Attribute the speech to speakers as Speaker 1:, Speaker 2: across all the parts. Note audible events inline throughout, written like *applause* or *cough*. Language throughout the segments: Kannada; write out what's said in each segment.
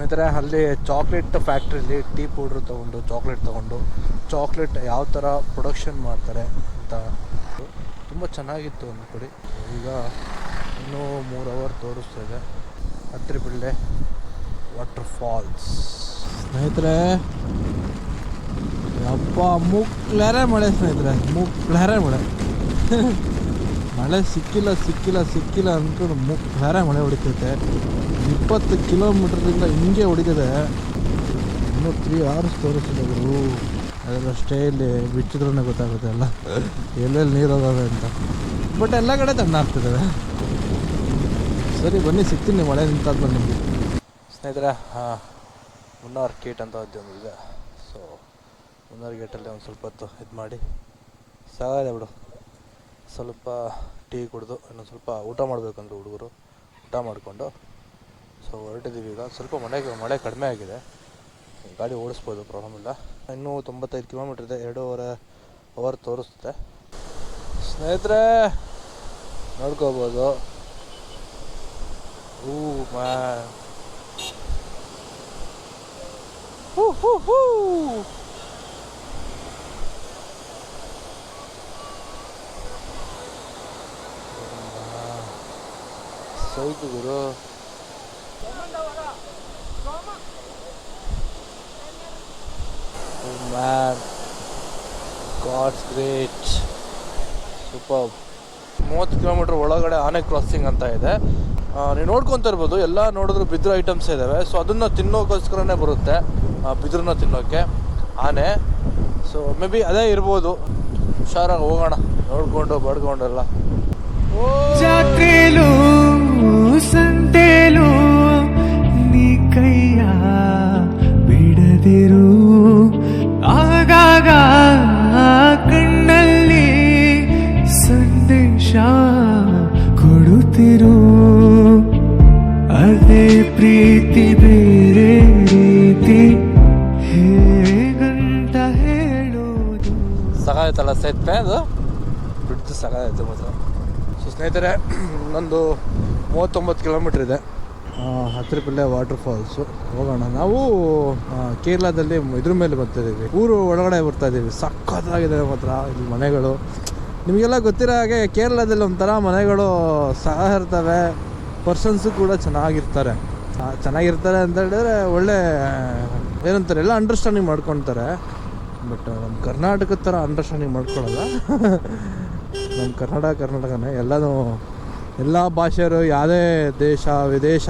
Speaker 1: ಸ್ನೇಹಿತರೆ, ಅಲ್ಲಿ ಚಾಕ್ಲೇಟ್ ಫ್ಯಾಕ್ಟ್ರಿಲಿ ಟೀ ಪೌಡ್ರ್ ತೊಗೊಂಡು ಚಾಕ್ಲೇಟ್ ತೊಗೊಂಡು ಚಾಕ್ಲೇಟ್ ಯಾವ ಥರ ಪ್ರೊಡಕ್ಷನ್ ಮಾಡ್ತಾರೆ ಅಂತ ತುಂಬ ಚೆನ್ನಾಗಿತ್ತು ಒಂದು ಕಡೆ ಈಗ ಇನ್ನೂ ಮೂರು ಅವರ್ ತೋರಿಸ್ತಾ ಇದೆ. ಹತ್ತಿರಬಿಳ್ಳೆ ವಾಟರ್ ಫಾಲ್ಸ್ ಸ್ನೇಹಿತರೆ ಅಪ್ಪ ಮುಕ್ಲಾರೆ ಮಳೆ ಸ್ನೇಹಿತರೆ ಮುಕ್ಲಾರೆ ಮಳೆ. *laughs* ಮಳೆ ಸಿಕ್ಕಿಲ್ಲ ಸಿಕ್ಕಿಲ್ಲ ಸಿಕ್ಕಿಲ್ಲ ಅಂದ್ಕೊಂಡು ಮುಖಾರೆ ಮಳೆ ಹೊಡಿತೈತೆ. ಇಪ್ಪತ್ತು ಕಿಲೋಮೀಟ್ರಿಂದ ಹಿಂಗೆ ಹೊಡಿತದೆ ಇನ್ನೂ ತ್ರೀ ಅವರ್ಸ್ ಅದೆಲ್ಲ ಅದರಷ್ಟೇ ಇಲ್ಲಿ ಬಿಚ್ಚಿದ್ರೂ ಗೊತ್ತಾಗುತ್ತೆ ಎಲ್ಲ. ಎಲ್ಲೆಲ್ಲಿ ನೀರು ಹೋಗೋದು ಅಂತ. ಬಟ್ ಎಲ್ಲ ಕಡೆ ತಣ್ಣ ಆಗ್ತಿದ್ದಾವೆ ಸರಿ, ಬನ್ನಿ, ಸಿಗ್ತೀನಿ ಮಳೆ ನಿಂತಾದ್ಮೇಲೆ ನಿಮಗೆ. ಸ್ನೇಹಿತರೆ ಮುನ್ನಾರ್ ಗೇಟ್ ಅಂತ ಒಂದು ಇದೆ ಸೊ ಮುನ್ನಾರ್ ಗೇಟಲ್ಲಿ ಒಂದು ಸ್ವಲ್ಪ ಹೊತ್ತು ಇದು ಮಾಡಿ. ಸಾಗಿದೆ ಬಿಡು. ಸ್ವಲ್ಪ ಟೀ ಕುಡಿದು ಇನ್ನೊಂದು ಸ್ವಲ್ಪ ಊಟ ಮಾಡಬೇಕಂದ್ರೆ ಹುಡುಗರು. ಊಟ ಮಾಡಿಕೊಂಡು ಸೊ ಹೊರಟಿದ್ದೀವಿ ಈಗ. ಸ್ವಲ್ಪ ಮಳೆಗೆ ಮಳೆ ಕಡಿಮೆ ಆಗಿದೆ. ಗಾಡಿ ಓಡಿಸ್ಬೋದು ಪ್ರಾಬ್ಲಮ್ ಇಲ್ಲ. ಇನ್ನೂ ತೊಂಬತ್ತೈದು ಕಿಲೋಮೀಟ್ರ್ ಇದೆ, ಎರಡೂವರೆ ಅವರ್ ತೋರಿಸುತ್ತೆ. ಸ್ನೇಹಿತರೆ, ನೋಡ್ಕೋಬೋದು. ಹೂ ಮ್ಯಾ ಹೂ ಹೂ ಹೂ ಸೈಕು ಗುರು ಮ್ಯಾನ್ ಗ್ರೇಟ್ ಸೂಪರ್ ಮೂವತ್ತು ಕಿಲೋಮೀಟ್ರ್ ಒಳಗಡೆ ಆನೆ ಕ್ರಾಸಿಂಗ್ ಅಂತ ಇದೆ. ನೀವು ನೋಡ್ಕೊತ ಇರ್ಬೋದು. ಎಲ್ಲ ನೋಡಿದ್ರು ಬಿದಿರು ಐಟಮ್ಸ್ ಇದ್ದಾವೆ ಸೊ ಅದನ್ನು ತಿನ್ನೋಕ್ಕೋಸ್ಕರನೇ ಬರುತ್ತೆ. ಬಿದಿರನ್ನ ತಿನ್ನೋಕ್ಕೆ ಆನೆ. ಸೊ ಮೇ ಬಿ ಅದೇ ಇರ್ಬೋದು. ಹುಷಾರಾಗಿ ಹೋಗೋಣ. ನೋಡ್ಕೊಂಡು ಬಡ್ಕೊಂಡೆಲ್ಲ.
Speaker 2: ಸಂತೆಲು, ನೀ ಕೈಯ ಬಿಡದಿರು. ಆಗಾಗ ಕಣ್ಣಲ್ಲಿ ಸಂದೇಶ ಕೊಡುತ್ತಿರು. ಅದೇ ಪ್ರೀತಿ ಬೇರೆ ರೀತಿ. ಹೇಗಂತ ಹೇಳೋದು?
Speaker 1: ಸಗಾಯ್ತಲ್ಲ ಸೇತುವೆ ಅದು. ಬಿಡ್ತು ಸಗಾಯ್ತು ಮಾತ್ರ. ಸೊ ಸ್ನೇಹಿತರೆ ಇನ್ನೊಂದು ಮೂವತ್ತೊಂಬತ್ತು ಕಿಲೋಮೀಟ್ರ್ ಇದೆ. ಹತ್ತಿರಪಲ್ಲೆ ವಾಟರ್ ಫಾಲ್ಸು ಹೋಗೋಣ. ನಾವು ಕೇರಳದಲ್ಲಿ ಇದ್ರ ಮೇಲೆ ಬರ್ತಾಯಿದ್ದೀವಿ ಊರು ಒಳಗಡೆ ಬರ್ತಾ ಇದ್ದೀವಿ ಸಖತ್ತಾಗಿದೆ ಮಾತ್ರ ಇಲ್ಲಿ ಮನೆಗಳು. ನಿಮಗೆಲ್ಲ ಗೊತ್ತಿರೋ ಹಾಗೆ ಕೇರಳದಲ್ಲಿ ಒಂಥರ ಮನೆಗಳು ಸಹ ಇರ್ತವೆ ಪರ್ಸನ್ಸು ಕೂಡ ಚೆನ್ನಾಗಿರ್ತಾರೆ. ಚೆನ್ನಾಗಿರ್ತಾರೆ ಅಂತ ಹೇಳಿದ್ರೆ ಒಳ್ಳೆ, ಏನಂತಾರೆ, ಎಲ್ಲ ಅಂಡರ್ಸ್ಟ್ಯಾಂಡಿಂಗ್ ಮಾಡ್ಕೊತಾರೆ. ಬಟ್ ನಮ್ಮ ಕರ್ನಾಟಕದ ಥರ ಅಂಡರ್ಸ್ಟ್ಯಾಂಡಿಂಗ್ ಮಾಡ್ಕೊಳ್ಳಲ್ಲ *laughs* ನಮ್ಮ ಕರ್ನಾಟಕ, ಕರ್ನಾಟಕನೇ ಎಲ್ಲನೂ ಎಲ್ಲ ಭಾಷೆಯವರು ಯಾವುದೇ ದೇಶ, ವಿದೇಶ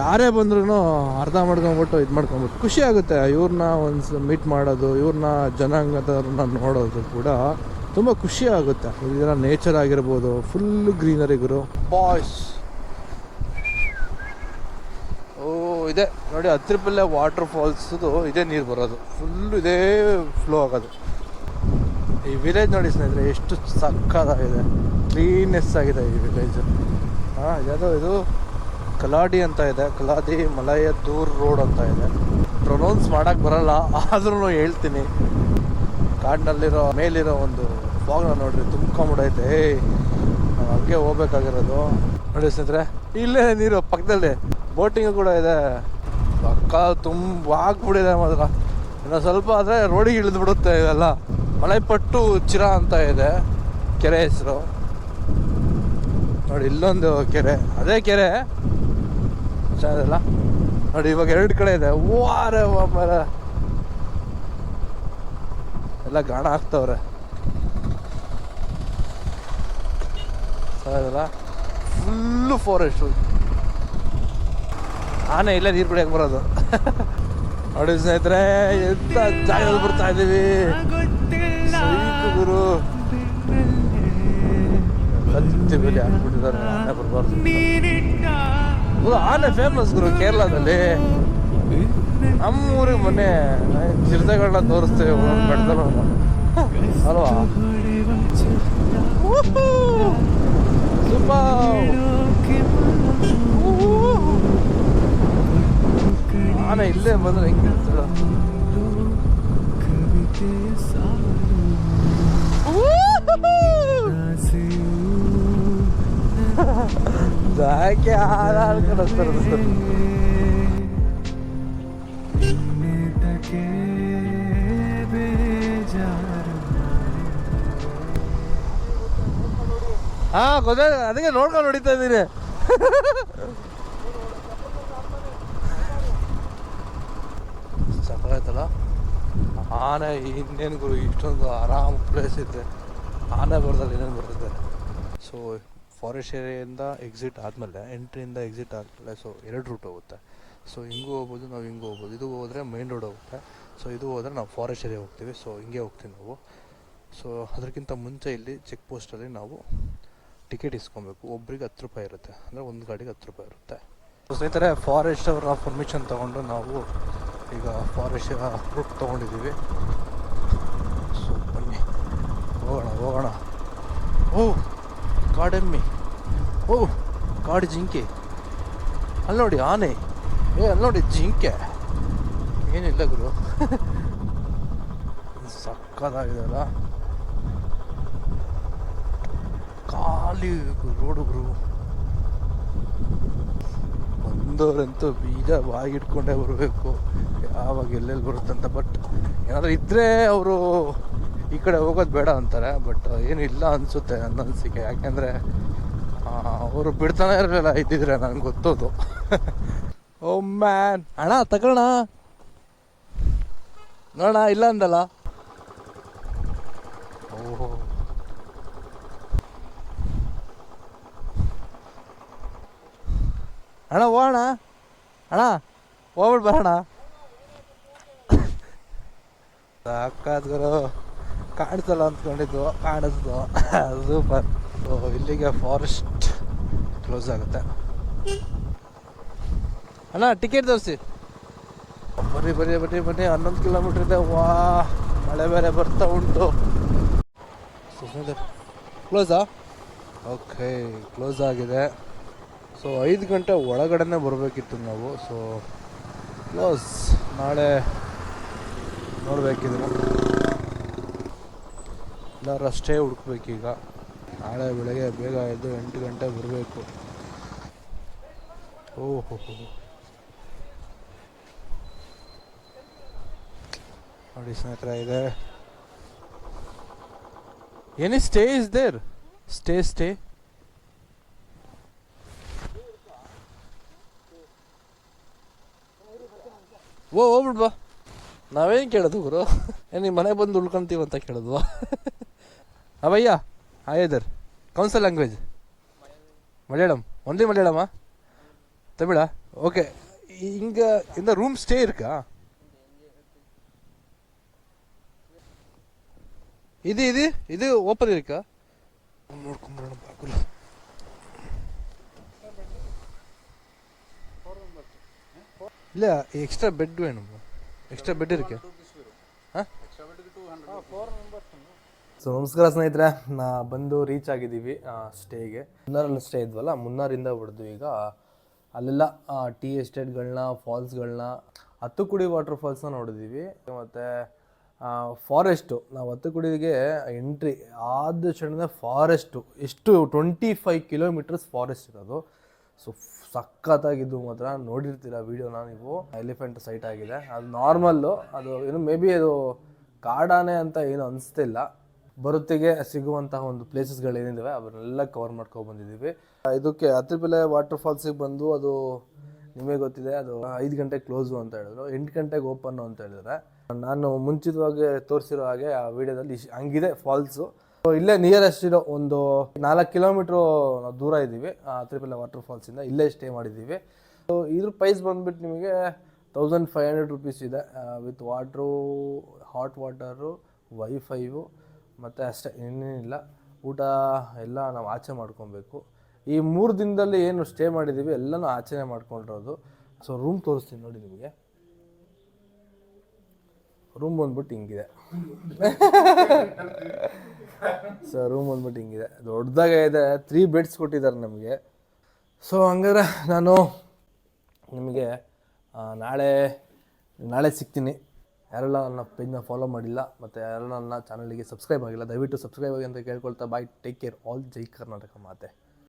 Speaker 1: ಯಾರೇ ಬಂದ್ರೂ ಅರ್ಥ ಮಾಡ್ಕೊಂಬಿಟ್ಟು ಇದು ಮಾಡ್ಕೊಂಬಿಟ್ಟು ಖುಷಿ ಆಗುತ್ತೆ. ಇವ್ರನ್ನ ಒಂದು ಮೀಟ್ ಮಾಡೋದು ಇವ್ರನ್ನ ಜನಾಂಗದವ್ರನ್ನ ನೋಡೋದು ಕೂಡ ತುಂಬ ಖುಷಿ ಆಗುತ್ತೆ. ಇದರ ನೇಚರ್ ಆಗಿರ್ಬೋದು ಫುಲ್ ಗ್ರೀನರಿಗರು ಬಾಯ್ಸ್ ಓ, ಇದೆ. ನೋಡಿ ಹತ್ತಿರಪಲ್ಲೆ ವಾಟರ್ ಫಾಲ್ಸ್ದು ಇದೇ ನೀರು ಬರೋದು. ಫುಲ್ಲು ಇದೇ ಫ್ಲೋ ಆಗೋದು. ಈ ವಿಲೇಜ್ ನೋಡಿ ಸ್ನೇಹಿತರೆ, ಎಷ್ಟು ಸಕ್ಕತ್ತಾಗಿದೆ. ಕ್ಲೀನೆಸ್ ಆಗಿದೆ ಈ ವಿಲೇಜ್ ಹಾಂ, ಯಾವುದೋ ಇದು? ಕಲಾಡಿ ಅಂತ ಇದೆ. ಕಲಾದಿ ಮಲಯ ದೂರ್ ರೋಡ್ ಅಂತ ಇದೆ. ಪ್ರೊನೌನ್ಸ್ ಮಾಡೋಕ್ಕೆ ಬರಲ್ಲ ಆದ್ರೂ ಹೇಳ್ತೀನಿ. ಕಾಡಿನಲ್ಲಿರೋ, ಮೇಲಿರೋ ಒಂದು ಫಾಗ್ನ ನೋಡ್ರಿ, ತುಂಬ್ಕೊಂಬಿಡೈತೆ. ಏಯ್ ಹಂಗೆ ಹೋಗ್ಬೇಕಾಗಿರೋದು. ನೋಡಿ ಸ್ನೇಹಿತರೆ, ಇಲ್ಲೇ ನೀರು ಪಕ್ಕದಲ್ಲಿ ಬೋಟಿಂಗು ಕೂಡ ಇದೆ. ಪಕ್ಕ ತುಂಬ ಆಗ್ಬಿಡಿದೆ ಮಾತ್ರ. ಇನ್ನು ಸ್ವಲ್ಪ ಆದರೆ ರೋಡಿಗೆ ಇಳಿದು ಬಿಡುತ್ತೆ ಇವೆಲ್ಲ. ಮಳೆಪಟ್ಟು ಚಿರ ಅಂತ ಇದೆ, ಕೆರೆ ಹೆಸರು. ನೋಡಿ ಇಲ್ಲೊಂದು ಕೆರೆ. ಅದೇ ಕೆರೆ. ಚೆನ್ನಾಗಿದೆಲ್ಲ ನೋಡಿ ಇವಾಗ ಎರಡು ಕಡೆ ಇದೆ. ವಾರೆ ಮರ ಎಲ್ಲ ಗಾಣ ಹಾಕ್ತವ್ರೆ. ಚೆನ್ನಾಗಿದೆಲ್ಲ ಫುಲ್ಲು ಫಾರೆಸ್ಟ್ ಆನೆ ಇಲ್ಲೇ ನೀರು ಕುಡಿಯಕ್ಕೆ ಬರೋದು. ನೋಡಿ ಸ್ನೇಹಿತರೆ ಎಂತ ಜಾಗದಲ್ಲಿ ಬರ್ತಾ ಇದ್ದೀವಿ ಗುರು. ಕತ್ತಿ ಬೆಲೆ ಹಾಕ್ಬಿಟ್ಟಿದ್ದಾರೆ ಆನೆ ಬರಬಾರ್ದು ಗುರು ಆನೆ ಫೇಮಸ್ ಗುರು ಕೇರಳದಲ್ಲಿ ನಮ್ಮೂರಿಗೆ ಮೊನ್ನೆ ಚಿರತೆಗಳನ್ನ ತೋರಿಸ್ತೇವೆ ಬೆಟ್ಟದಲ್ಲ ಅಲ್ವಾ ಸೂಪರ್ ಆನೆ ಇಲ್ಲೇ ಬಂದ್ರೆ ಜಾಕೆ ಹಾಳು ಹಾಳು ಕಳಿಸ್ತಾರೆ ಸರ್ ಹಾ ಗೊತ್ತ ಅದಕ್ಕೆ ನೋಡ್ಕೊಂಡು ಹೊಡಿತಾ ಇದ್ದೀನಿ. ಸಕ್ಕತ್ತಾಯ್ತಲ್ಲ ಆನೆ ಇನ್ನೇನು ಗುರು ಇಷ್ಟೊಂದು ಆರಾಮ್ ಪ್ಲೇಸ್ ಇದೆ ಆನೆ ಬರ್ತಾರೆ ಇನ್ನೇನು ಬರ್ತಿದ್ದಾರೆ ಸೊ ಫಾರೆಸ್ಟ್ ಏರಿಯಿಂದ ಎಕ್ಸಿಟ್ ಆದಮೇಲೆ ಎಂಟ್ರಿಯಿಂದ ಎಕ್ಸಿಟ್ ಆದಮೇಲೆ ಸೊ ಎರಡು ರೂಟ್ ಹೋಗುತ್ತೆ. ಸೊ ಹಿಂಗೂ ಹೋಗ್ಬೋದು, ನಾವು ಹಿಂಗೂ ಹೋಗ್ಬೋದು. ಇದು ಹೋದರೆ ಮೈನ್ ರೋಡ್ ಹೋಗುತ್ತೆ. ಸೊ ಇದು ಹೋದರೆ ನಾವು ಫಾರೆಸ್ಟ್ ಏರಿಯಾ ಹೋಗ್ತೀವಿ. ಸೊ ಹಿಂಗೆ ಹೋಗ್ತೀವಿ ನಾವು. ಸೊ ಅದಕ್ಕಿಂತ ಮುಂಚೆ ಇಲ್ಲಿ ಚೆಕ್ ಪೋಸ್ಟಲ್ಲಿ ನಾವು ಟಿಕೆಟ್ ಇಸ್ಕೊಬೇಕು. ಒಬ್ರಿಗೆ ಹತ್ತು ರೂಪಾಯಿ ಇರುತ್ತೆ. ಅಂದರೆ ಒಂದು ಗಾಡಿಗೆ ಹತ್ತು ರೂಪಾಯಿ ಇರುತ್ತೆ. ಸೊ ಸ್ನೇಹಿತರೆ ಫಾರೆಸ್ಟ್ ಅವರ ಪರ್ಮಿಷನ್ ತೊಗೊಂಡು ನಾವು ಈಗ ಫಾರೆಸ್ಟ್ ರೂಟ್ ತೊಗೊಂಡಿದ್ದೀವಿ. ಸೊ ಬನ್ನಿ. ಹೋಗೋಣ ಹೋಗೋಣ. ಓ ಕಾಡೆಮ್ಮಿ ಓ, ಕಾಡು ಜಿಂಕೆ. ಅಲ್ಲಿ ನೋಡಿ ಆನೆ. ಏ, ಅಲ್ಲಿ ನೋಡಿ ಜಿಂಕೆ. ಏನಿಲ್ಲ ಗುರು. *laughs* ಸಕ್ಕದಾಗಿದೆ ಅಲ್ಲ ಖಾಲಿ ರೋಡು ಗುರು. ಬಂದವರಂತೂ ಬೀಜ ಬಾಗಿಟ್ಕೊಂಡೇ ಬರಬೇಕು. ಯಾವಾಗ ಎಲ್ಲೆಲ್ಲಿ ಬರುತ್ತಂತ, ಬಟ್ ಏನಾದರೂ ಇದ್ದರೆ ಅವರು ಈ ಕಡೆ ಹೋಗೋದು ಬೇಡ ಅಂತಾರೆ ಬಟ್ ಏನು ಇಲ್ಲ ಅನಿಸುತ್ತೆ ನನ್ನ ಅನಿಸಿಕೆ ಯಾಕೆಂದರೆ ಅವರು ಬಿಡ್ತಾನೆ ಇರಲಿಲ್ಲ ಇದ್ದಿದ್ರೆ ನನಗೆ ಗೊತ್ತೋದು. *laughs* ಓ ಮ್ಯಾನ್ ಅಣ್ಣ ತಗೋಣ ನೋಡೋಣ ಇಲ್ಲ ಅಂದಲ್ಲ? ಓಹೋ. ಅಣ್ಣ, ಹೋಗೋಣ. ಅಣ್ಣ ಹೋಗ್ಬಿಟ್ಟು ಬರೋಣ. *laughs* ಸಾಕಾದ್ರು ಕಾಣಿಸಲ್ಲ ಅಂದ್ಕೊಂಡಿದ್ದು ಕಾಣಿಸ್ದು ಸೂಪರ್ *laughs* ಇಲ್ಲಿಗೆ ಫಾರೆಸ್ಟ್ ಕ್ಲೋಸ್ ಆಗುತ್ತೆ. ಅಣ್ಣ ಟಿಕೆಟ್ ತೋರಿಸಿ. ಬನ್ರಿ ಬರಿ ಬನ್ನಿ ಬನ್ನಿ. ಹನ್ನೊಂದು ಕಿಲೋಮೀಟ್ರ್ ಇದೆ. ವಾ, ಮಳೆ ಬೇರೆ ಬರ್ತಾ ಉಂಟು. ಕ್ಲೋಸಾ ಓಕೆ ಕ್ಲೋಸ್ ಆಗಿದೆ. ಸೊ ಐದು ಗಂಟೆ ಒಳಗಡೆನೆ ಬರಬೇಕಿತ್ತು ನಾವು. ಸೊ ಕ್ಲೋಸ್ ನಾಳೆ ನೋಡಬೇಕಿದ್ರು. ಎಲ್ಲರೂ ಅಷ್ಟೇ ಹುಡುಕ್ಬೇಕೀಗ. ನಾಳೆ ಬೆಳಗ್ಗೆ ಬೇಗ ಎದ್ದು ಎಂಟು ಗಂಟೆ ಬರಬೇಕು. ಓಹೋ. ನೋಡಿ ಸ್ನೇಹಿತರ, ಇದೆ. Any stay is there? Stay stay. ಓ ಹೋಗ್ಬಿಡ್ಬಾ ನಾವೇನು ಕೇಳೋದು ಗುರು? ಏನು ನಿಮ್ಮ ಮನೆ ಬಂದು ಉಳ್ಕೊಂತೀವಿ ಅಂತ ஆ பையா ஹாய் இதர் கவுன் சார் லாங்குவேஜ் மலையாளம். ஒன்லி மலையாளமா? தமிழா? ஓகே இங்கே இந்த ரூம் ஸ்டே இருக்கா? இது இது இது ஓப்பன் இருக்கா? முன்னோடு கும்பிடணும் பார்க்கல இல்லை எக்ஸ்ட்ரா பெட் வேணும்? எக்ஸ்ட்ரா பெட் இருக்கு. ஆ ಸೊ ನಮಸ್ಕಾರ ಸ್ನೇಹಿತರೆ. ನಾ ಬಂದು ರೀಚ್ ಆಗಿದ್ದೀವಿ ಸ್ಟೇಗೆ ಮುನ್ನಾರಲ್ಲಿ ಸ್ಟೇ ಇದ್ವಲ್ಲ, ಮುನ್ನಾರಿಂದ ಹೊಡೆದು ಈಗ ಅಲ್ಲೆಲ್ಲ ಟೀ ಎಸ್ಟೇಟ್ಗಳನ್ನ ಫಾಲ್ಸ್ಗಳನ್ನ ಹತ್ತುಕುಡಿ ವಾಟರ್ ಫಾಲ್ಸ್ನ ನೋಡಿದ್ದೀವಿ. ಮತ್ತು ಫಾರೆಸ್ಟು ನಾವು ಹತ್ತುಕುಡಿಗೆ ಎಂಟ್ರಿ ಆದ ಕ್ಷಣದ ಫಾರೆಸ್ಟು ಎಷ್ಟು ಟ್ವೆಂಟಿ ಫೈವ್ ಕಿಲೋಮೀಟರ್ಸ್ ಫಾರೆಸ್ಟ್ ಇರೋದು. ಸೊ ಸಖತ್ತಾಗಿದ್ದು ಮಾತ್ರ ನೋಡಿರ್ತೀರ ವೀಡಿಯೋನ ನೀವು. ಎಲಿಫೆಂಟ್ ಸೈಟ್ ಆಗಿದೆ. ಅದು ನಾರ್ಮಲ್ಲು ಅದು, ಏನು ಮೇ ಬಿ ಅದು ಕಾಡಾನೆ ಅಂತ ಏನು ಅನಿಸ್ತಿಲ್ಲ. ಬರುತ್ತಿಗೆ ಸಿಗುವಂತಹ ಒಂದು ಪ್ಲೇಸಸ್ಗಳು ಏನಿದಾವೆ ಅವನ್ನೆಲ್ಲ ಕವರ್ ಮಾಡ್ಕೊಂಡು ಬಂದಿದ್ದೀವಿ. ಇದಕ್ಕೆ ಹತ್ತಿರಪೆಲೆ ವಾಟರ್ ಫಾಲ್ಸಿಗೆ ಬಂದು ಅದು ನಿಮಗೆ ಗೊತ್ತಿದೆ, ಅದು ಐದು ಗಂಟೆಗೆ ಕ್ಲೋಸು ಅಂತ ಹೇಳಿದ್ರು, ಎಂಟು ಗಂಟೆಗೆ ಓಪನ್ ಅಂತ ಹೇಳಿದ್ರೆ ನಾನು ಮುಂಚಿತವಾಗಿ ತೋರಿಸಿರೋ ಹಾಗೆ ಆ ವಿಡಿಯೋದಲ್ಲಿ ಹಂಗಿದೆ ಫಾಲ್ಸು ಇಲ್ಲೇ ನಿಯರೆಸ್ಟ್ ಇರೋ ಒಂದು ನಾಲ್ಕು ಕಿಲೋಮೀಟ್ರು ದೂರ ಇದ್ದೀವಿ ಹತ್ತಿರಪೆಲೆ ವಾಟರ್ ಫಾಲ್ಸಿಂದ ಇಲ್ಲೇ ಸ್ಟೇ ಮಾಡಿದ್ದೀವಿ. ಸೊ ಇದ್ರ ಪ್ರೈಸ್ ಬಂದ್ಬಿಟ್ಟು ನಿಮಗೆ ತೌಸಂಡ್ ಫೈವ್ ಹಂಡ್ರೆಡ್ ರುಪೀಸ್ ಇದೆ ವಿತ್ ವಾಟ್ರು ಹಾಟ್ ವಾಟರು ವೈಫೈವು ಮತ್ತು ಅಷ್ಟೇ, ಇನ್ನೇನಿಲ್ಲ. ಊಟ ಎಲ್ಲ ನಾವು ಆಚೆ ಮಾಡ್ಕೊಬೇಕು. ಈ ಮೂರು ದಿನದಲ್ಲಿ ಏನು ಸ್ಟೇ ಮಾಡಿದ್ದೀವಿ ಎಲ್ಲನೂ ಆಚರಣೆ ಮಾಡ್ಕೊಂಡಿರೋದು. ಸೊ ರೂಮ್ ತೋರಿಸ್ತೀನಿ ನೋಡಿ ನಿಮಗೆ. ರೂಮ್ ಬಂದ್ಬಿಟ್ಟು ಹಿಂಗಿದೆ. *laughs* ಸೊ ರೂಮ್ ಬಂದ್ಬಿಟ್ಟು ಹಿಂಗಿದೆ. ದೊಡ್ಡದಾಗೆ ಇದೆ. ತ್ರೀ ಬೆಡ್ಸ್ ಕೊಟ್ಟಿದ್ದಾರೆ ನಮಗೆ. ಸೊ ಹಂಗಾದ್ರೆ ನಾನು ನಿಮಗೆ ನಾಳೆ ನಾಳೆ ಸಿಗ್ತೀನಿ. ಯಾರೆಲ್ಲ ನನ್ನ ಪೇಜ್ನ ಫಾಲೋ ಮಾಡಿಲ್ಲ ಮತ್ತು ಯಾರೆಲ್ಲ ನನ್ನ ಚಾನಲಿಗೆ ಸಬ್ಸ್ಕ್ರೈಬ್ ಆಗಿಲ್ಲ, ದಯವಿಟ್ಟು ಸಬ್ಸ್ಕ್ರೈಬ್ ಆಗಿ ಅಂತ ಕೇಳ್ಕೊಳ್ತಾ ಬಾಯ್ ಟೇಕ್ ಕೇರ್ ಆಲ್ ಜೈ ಕರ್ನಾಟಕ ಮಾತೆ.